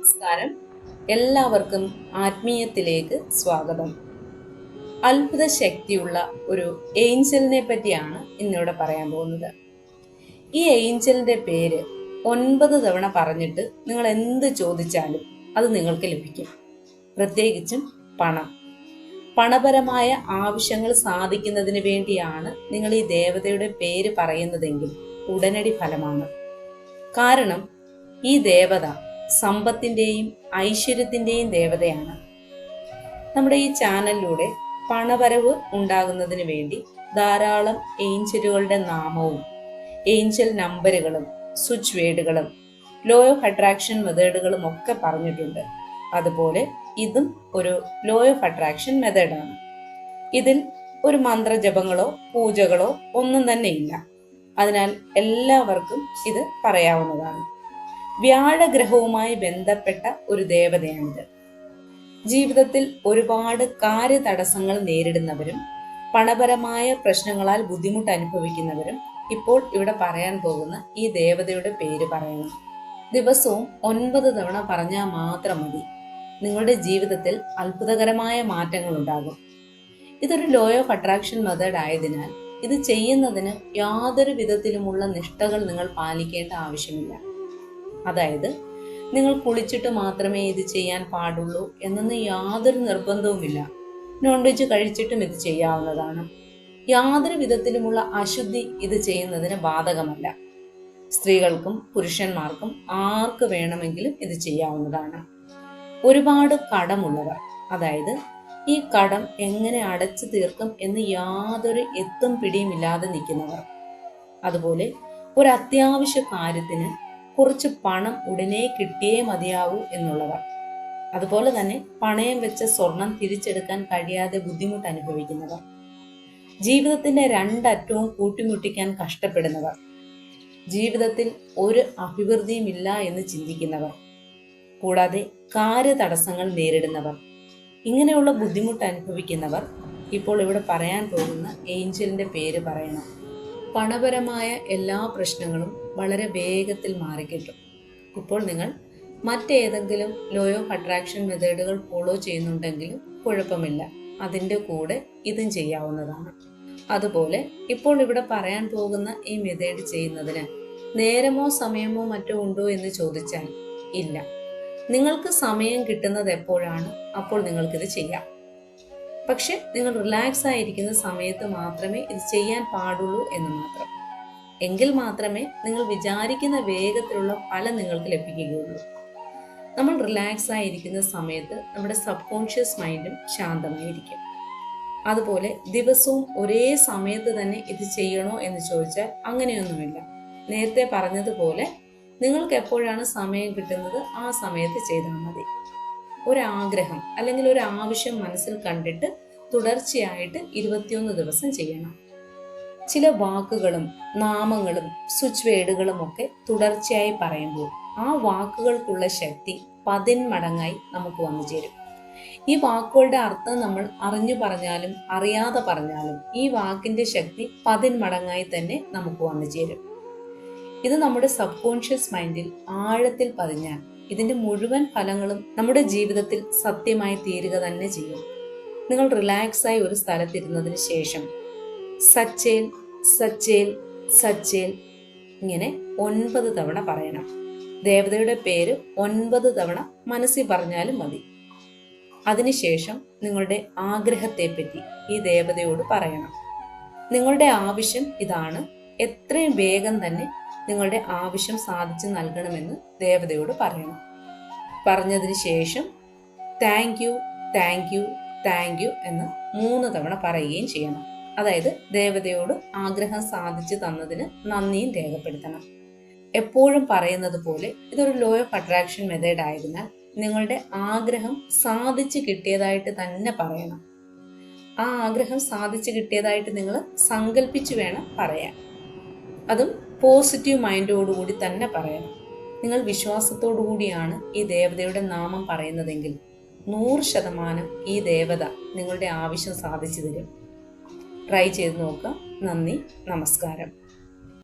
നമസ്കാരം. എല്ലാവർക്കും ആത്മീയത്തിലേക്ക് സ്വാഗതം. അത്ഭുത ശക്തിയുള്ള ഒരു ഏഞ്ചലിനെ പറ്റിയാണ് ഇന്നിവിടെ പറയാൻ പോകുന്നത്. ഈ ഏഞ്ചലിന്റെ പേര് ഒൻപത് തവണ പറഞ്ഞിട്ട് നിങ്ങൾ എന്ത് ചോദിച്ചാലും അത് നിങ്ങൾക്ക് ലഭിക്കും. പ്രത്യേകിച്ചും പണം. പണപരമായ ആവശ്യങ്ങൾ സാധിക്കുന്നതിന് വേണ്ടിയാണ് നിങ്ങൾ ഈ ദേവതയുടെ പേര് പറയുന്നതെങ്കിൽ ഉടനടി ഫലമാണ്. കാരണം ഈ ദേവത സമ്പത്തിന്റെയും ഐശ്വര്യത്തിന്റെയും ദേവതയാണ്. നമ്മുടെ ഈ ചാനലിലൂടെ പണവരവ് ഉണ്ടാകുന്നതിന് വേണ്ടി ധാരാളം ഏഞ്ചലുകളുടെ നാമവും ഏഞ്ചൽ നമ്പറുകളും സ്വിച്ച് വേഡുകളും ലോ ഓഫ് അട്രാക്ഷൻ മെത്തേഡുകളും ഒക്കെ പറഞ്ഞിട്ടുണ്ട്. അതുപോലെ ഇതും ഒരു ലോ ഓഫ് അട്രാക്ഷൻ മെത്തേഡാണ്. ഇതിൽ ഒരു മന്ത്രജപങ്ങളോ പൂജകളോ ഒന്നും തന്നെ ഇല്ല. അതിനാൽ എല്ലാവർക്കും ഇത് പറയാവുന്നതാണ്. വ്യാഴഗ്രഹവുമായി ബന്ധപ്പെട്ട ഒരു ദേവതയാണിത്. ജീവിതത്തിൽ ഒരുപാട് കാര്യതടസ്സങ്ങൾ നേരിടുന്നവരും പണപരമായ പ്രശ്നങ്ങളാൽ ബുദ്ധിമുട്ട് അനുഭവിക്കുന്നവരും ഇപ്പോൾ ഇവിടെ പറയാൻ പോകുന്ന ഈ ദേവതയുടെ പേര് പറയണം ദിവസവും ഒൻപത് തവണ പറഞ്ഞാൽ മാത്രം മതി. നിങ്ങളുടെ ജീവിതത്തിൽ അത്ഭുതകരമായ മാറ്റങ്ങൾ ഉണ്ടാകും. ഇതൊരു ലോ ഓഫ് അട്രാക്ഷൻ മെത്തേഡ് ആയതിനാൽ ഇത് ചെയ്യുന്നതിന് യാതൊരു വിധത്തിലുമുള്ള നിഷ്ഠകൾ നിങ്ങൾ പാലിക്കേണ്ട ആവശ്യമില്ല. അതായത് നിങ്ങൾ കുളിച്ചിട്ട് മാത്രമേ ഇത് ചെയ്യാൻ പാടുള്ളൂ എന്നൊന്നും യാതൊരു നിർബന്ധവുമില്ല. നോൺ വെജ് കഴിച്ചിട്ടും ഇത് ചെയ്യാവുന്നതാണ്. യാതൊരു വിധത്തിലുമുള്ള അശുദ്ധി ഇത് ചെയ്യുന്നതിന് ബാധകമല്ല. സ്ത്രീകൾക്കും പുരുഷന്മാർക്കും ആർക്ക് വേണമെങ്കിലും ഇത് ചെയ്യാവുന്നതാണ്. ഒരുപാട് കടമുള്ളവർ അതായത് ഈ കടം എങ്ങനെ അടച്ചു തീർക്കും എന്ന് യാതൊരു എത്തും പിടിയുമില്ലാതെ നിൽക്കുന്നവർ. അതുപോലെ ഒരു അത്യാവശ്യ കാര്യത്തിന് കുറച്ച് പണം ഉടനെ കിട്ടിയേ മതിയാവൂ എന്നുള്ളവർ അതുപോലെ തന്നെ പണയം വെച്ച സ്വർണം തിരിച്ചെടുക്കാൻ കഴിയാതെ ബുദ്ധിമുട്ട് അനുഭവിക്കുന്നവർ ജീവിതത്തിന്റെ രണ്ടറ്റവും കൂട്ടിമുട്ടിക്കാൻ കഷ്ടപ്പെടുന്നവർ ജീവിതത്തിൽ ഒരു അഭിവൃദ്ധിയുമില്ല എന്ന് ചിന്തിക്കുന്നവർ കൂടാതെ കാര്യതടസ്സങ്ങൾ നേരിടുന്നവർ ഇങ്ങനെയുള്ള ബുദ്ധിമുട്ട് അനുഭവിക്കുന്നവർ ഇപ്പോൾ ഇവിടെ പറയാൻ പോകുന്ന ഏഞ്ചലിന്റെ പേര് പറയണം. പണപരമായ എല്ലാ പ്രശ്നങ്ങളും വളരെ വേഗത്തിൽ മാറിക്കിട്ടും. ഇപ്പോൾ നിങ്ങൾ മറ്റേതെങ്കിലും ലോ ഓഫ് അട്രാക്ഷൻ മെത്തേഡുകൾ ഫോളോ ചെയ്യുന്നുണ്ടെങ്കിലും കുഴപ്പമില്ല. അതിന്റെ കൂടെ ഇതും ചെയ്യാവുന്നതാണ്. അതുപോലെ ഇപ്പോൾ ഇവിടെ പറയാൻ പോകുന്ന ഈ മെത്തേഡ് ചെയ്യുന്നതിന് നേരമോ സമയമോ മറ്റോ ഉണ്ടോ എന്ന് ചോദിച്ചാൽ ഇല്ല. നിങ്ങൾക്ക് സമയം കിട്ടുന്നത് എപ്പോഴാണ്? അപ്പോൾ നിങ്ങൾക്കിത് ചെയ്യാം. പക്ഷെ നിങ്ങൾ റിലാക്സ് ആയിരിക്കുന്ന സമയത്ത് മാത്രമേ ഇത് ചെയ്യാൻ പാടുള്ളൂ എന്ന് മാത്രം. എങ്കിൽ മാത്രമേ നിങ്ങൾ വിചാരിക്കുന്ന വേഗത്തിലുള്ള ഫലം നിങ്ങൾക്ക് ലഭിക്കുകയുള്ളൂ. നമ്മൾ റിലാക്സ് ആയിരിക്കുന്ന സമയത്ത് നമ്മുടെ സബ് കോൺഷ്യസ് മൈൻഡും ശാന്തമായിരിക്കും. അതുപോലെ ദിവസവും ഒരേ സമയത്ത് തന്നെ ഇത് ചെയ്യണോ എന്ന് ചോദിച്ചാൽ അങ്ങനെയൊന്നുമില്ല. നേരത്തെ പറഞ്ഞതുപോലെ നിങ്ങൾക്ക് എപ്പോഴാണ് സമയം കിട്ടുന്നത് ആ സമയത്ത് ചെയ്താൽ മതി. ഒരാഗ്രഹം അല്ലെങ്കിൽ ഒരു ആവശ്യം മനസ്സിൽ കണ്ടിട്ട് തുടർച്ചയായിട്ട് ഇരുപത്തിയൊന്ന് ദിവസം ചെയ്യണം. ചില വാക്കുകളും നാമങ്ങളും സ്വിച്ച് വേഡുകളും ഒക്കെ തുടർച്ചയായി പറയുമ്പോൾ ആ വാക്കുകൾക്കുള്ള ശക്തി പതിന്മടങ്ങായി നമുക്ക് വന്നു ചേരും. ഈ വാക്കുകളുടെ അർത്ഥം നമ്മൾ അറിഞ്ഞു പറഞ്ഞാലും അറിയാതെ പറഞ്ഞാലും ഈ വാക്കിന്റെ ശക്തി പതിന്മടങ്ങായി തന്നെ നമുക്ക് വന്നു ചേരും. ഇത് നമ്മുടെ സബ് കോൺഷ്യസ് മൈൻഡിൽ ആഴത്തിൽ പതിഞ്ഞാൽ ഇതിന്റെ മുഴുവൻ ഫലങ്ങളും നമ്മുടെ ജീവിതത്തിൽ സത്യമായി തീരുക തന്നെ ചെയ്യും. നിങ്ങൾ റിലാക്സായി ഒരു സ്ഥലത്തിരുന്നതിന് ശേഷം സച്ചേൽ സച്ചേൽ സച്ചേൽ. ഇങ്ങനെ ഒൻപത് തവണ പറയണം. ദേവതയുടെ പേര് ഒൻപത് തവണ മനസ്സിൽ പറഞ്ഞാലും മതി. അതിനുശേഷം നിങ്ങളുടെ ആഗ്രഹത്തെ പറ്റി ഈ ദേവതയോട് പറയണം. നിങ്ങളുടെ ആവശ്യം ഇതാണ്. എത്രയും വേഗം തന്നെ നിങ്ങളുടെ ആവശ്യം സാധിച്ചു നൽകണമെന്ന് ദേവതയോട് പറയണം. പറഞ്ഞതിന് ശേഷം thank you thank you thank you എന്ന് മൂന്ന് തവണ പറയുകയും ചെയ്യണം. അതായത് ദേവതയോട് ആഗ്രഹം സാധിച്ചു തന്നതിന് നന്ദിയും രേഖപ്പെടുത്തണം. എപ്പോഴും പറയുന്നത് പോലെ ഇതൊരു ലോ ഓഫ് അട്രാക്ഷൻ മെത്തേഡ് ആയതിനാൽ നിങ്ങളുടെ ആഗ്രഹം സാധിച്ചു കിട്ടിയതായിട്ട് തന്നെ പറയണം. ആ ആഗ്രഹം സാധിച്ചു കിട്ടിയതായിട്ട് നിങ്ങൾ സങ്കല്പിച്ചു വേണം പറയാൻ. അതും പോസിറ്റീവ് മൈൻഡോടുകൂടി തന്നെ പറയണം. നിങ്ങൾ വിശ്വാസത്തോടു കൂടിയാണ് ഈ ദേവതയുടെ നാമം പറയുന്നതെങ്കിൽ നൂറ് ശതമാനം ഈ ദേവത നിങ്ങളുടെ ആവശ്യം സാധിച്ചു തരും. ട്രൈ ചെയ്ത് നോക്കുക. നന്ദി. നമസ്കാരം.